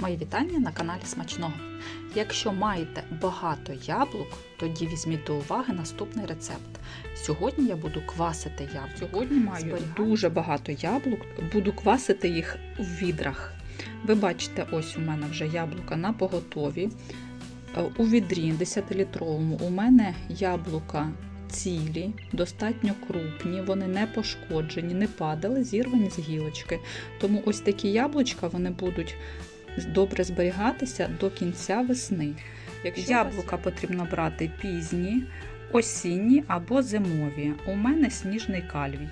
Мої вітання на каналі Смачного. Якщо маєте багато яблук, тоді візьміть до уваги наступний рецепт. Сьогодні я буду квасити яблук. Сьогодні маю Зберігаю. дуже багато яблук, буду квасити їх в відрах. Ви бачите, ось у мене вже яблука на поготові. Е, У відрі 10-літровому у мене яблука цілі, достатньо крупні, вони не пошкоджені, не падали, зірвані з гілочки. Тому ось такі яблучка вони будуть добре зберігатися до кінця весни. Якщо Яблука потрібно брати пізні, осінні або зимові. У мене сніжний кальвій.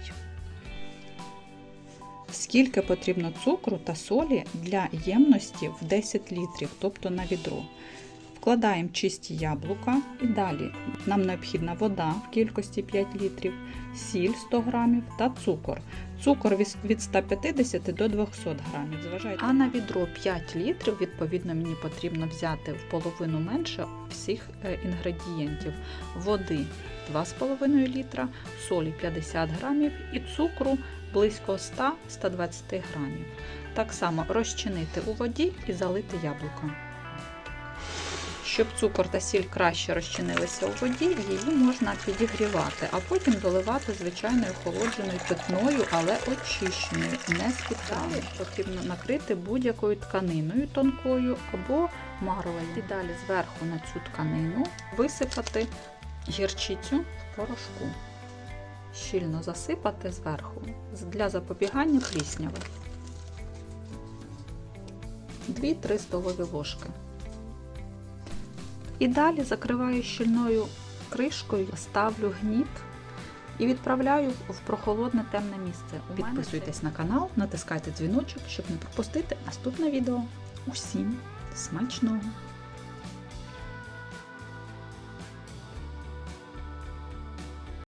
Скільки потрібно цукру та солі для ємності в 10 літрів, тобто на відро. Вкладаємо чисті яблука і далі нам необхідна вода в кількості 5 літрів, сіль 100 грамів та цукор. Цукор від- від 150 до 200 грамів. Зважайте. А на відро 5 літрів, відповідно, мені потрібно взяти в половину менше всіх е, інгредієнтів. Води 2,5 літра, солі 50 грамів і цукру близько 100-120 грамів. Так само розчинити у воді і залити яблука. Щоб цукор та сіль краще розчинилися у воді, її можна підігрівати, а потім доливати звичайною охолодженою питною, але очищеною, не спеціально. Потрібно накрити будь-якою тканиною тонкою або марлею. І далі зверху на цю тканину висипати гірчицю в порошку. Щільно засипати зверху для запобігання плісняви. 2-3 столові ложки. І далі закриваю щільною кришкою, ставлю гніт і відправляю в прохолодне темне місце. Підписуйтесь на канал, натискайте дзвіночок, щоб не пропустити наступне відео. Усім смачного!